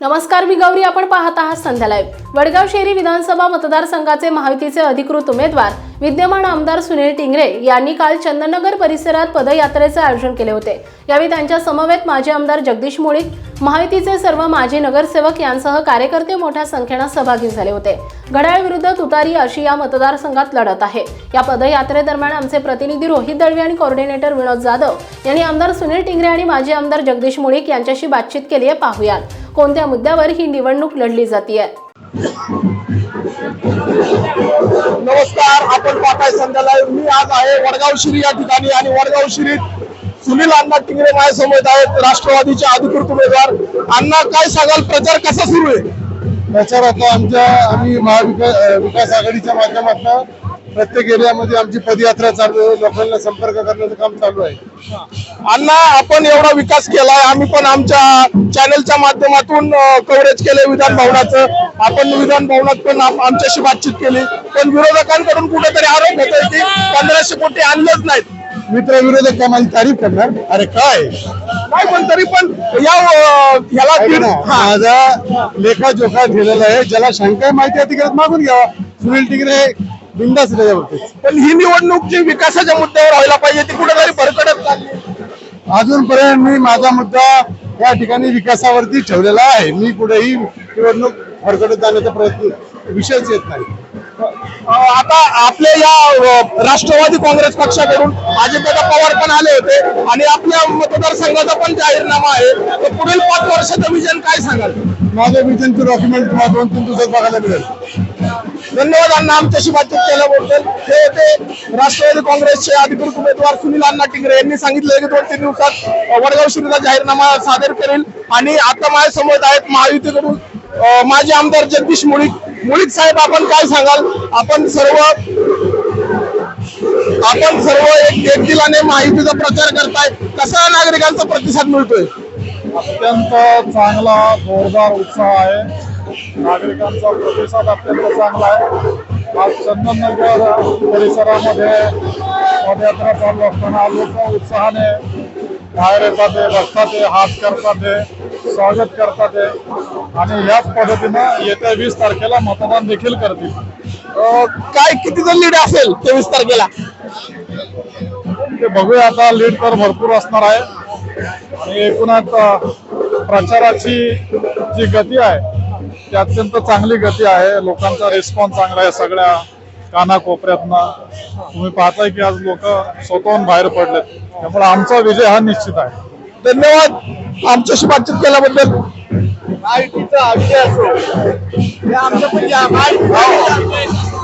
नमस्कार मी गौरी. आपण पाहत आहात संध्या लाईव्ह वडगाव शहरी विधानसभा मतदारसंघाचे महायुतीचे अधिकृत उमेदवार विद्यमान आमदार सुनील टिंगरे यांनी काल चंदननगर परिसरात पदयात्रेचे आयोजन केले होते. यावेळी त्यांच्या समवेत माजी आमदार जगदीश मुळीक महायुतीचे सर्व माजी नगरसेवक यांसह कार्यकर्ते मोठ्या संख्येनं सहभागी झाले होते. घड्याळ विरुद्ध तुतारी अशी या मतदारसंघात लढत आहे. या पदयात्रेदरम्यान आमचे प्रतिनिधी रोहित दळवी आणि कोऑर्डिनेटर विनोद जाधव यांनी आमदार सुनील टिंगरे आणि माजी आमदार जगदीश मुळीक यांच्याशी बातचीत केली आहे पाहूयात. कोणत्या मुद्द्यावर ही निवडणूक लढली जातीये? नमस्कार आपण पाहताय संध्याला मी आज आहे वडगाव शिरी या ठिकाणी आणि वडगाव शिरीत सुनील अण्णा टिंगरे माझ्यासमोर आहेत राष्ट्रवादीचे अधिकृत उमेदवार. अण्णा काय सांगाल? प्रचार कसा सुरू आहे? प्रचार आता आमच्या आम्ही महाविकास विकास आघाडीच्या माध्यमातून प्रत्येक एरियामध्ये आमची पदयात्रा चालू आहे लोकांना संपर्क करण्याचं काम चालू आहे. अण्णा आपण एवढा विकास केलाय आम्ही पण आमच्या चॅनलच्या माध्यमातून कव्हरेज केले विधान भवनाचं. आपण विधान भवनात पण आम- आमच्याशी बातचीत केली. पण विरोधकांकडून कुठेतरी आरोप होतोय की पंधराशे कोटी आणलेच नाहीत. मित्र विरोधक का माझी तारीफ करणार? अरे काय? नाही पण तरी पण या ह्याला हा. माझा लेखाजोखा दिलेला आहे. ज्याला शंका आहे माहिती अधिकारात मागून घ्यावा. सुनील टिंगरे बिंदास पण ही निवडणूक जी विकासाच्या मुद्द्यावर व्हायला पाहिजे ती कुठेतरी भरकडत चालली. अजूनपर्यंत मी माझा मुद्दा या ठिकाणी विकासावरती ठेवलेला आहे. मी कुठेही निवडणूक फरकडत जाण्याचा प्रयत्न विषयच येत नाही. आता आपल्या या राष्ट्रवादी काँग्रेस पक्षाकडून अजितदादा पवार पण आले होते आणि आपल्या मतदारसंघाचा पण जाहीरनामा आहे. तर पुढील पाच वर्षाचं विजन काय सांगाल? माझं विजनचं डॉक्युमेंट तुम्हाला दोन तीन दिवसात बघायला मिळेल. धन्यवाद अण्णा आमच्याशी बातचीत केल्याबद्दल. हे होते राष्ट्रवादी काँग्रेसचे अधिकृत उमेदवार सुनील अण्णा टिंगरे. यांनी सांगितलं की दोन तीन दिवसात वडगाव शिरीचा जाहीरनामा सादर करेल. आणि आता माझ्यासमोर आहेत महायुतीकडून अ, माजी आमदार जगदीश मुळीक. मुळीक साहेब आपण काय सांगाल? आपण सर्व आपण सर्व एक एक दिलाने माहितीचा प्रचार करताय. कसा नागरिकांचा प्रतिसाद मिळतोय? अत्यंत चांगला जोरदार उत्साह आहे. नागरिकांचा प्रतिसाद अत्यंत चांगला आहे. आज चंदननगर परिसरामध्ये पदयात्रा चालू असताना लोक उत्साहाने बाहेर येतात बसतात हात करतात स्वागत करतात. आणि याच पद्धतीनं येत्या वीस तारखेला मतदान देखील करतील. काय कितीचं लीड असेल तेवीस तारखेला? ते बघूया आता लीड तर भरपूर असणार आहे. आणि एकूणच प्रचाराची जी गती आहे ती अत्यंत चांगली गती आहे. लोकांचा रिस्पॉन्स चांगला आहे सगळ्या कानाकोपऱ्यातनं. तुम्ही पाहताय की आज लोक स्वतःहून बाहेर पडलेत. त्यामुळे आमचा विजय हा निश्चित आहे. धन्यवाद. आमच्याशी बातचीत केल्याबद्दल. माहितीचा विजय असो. हे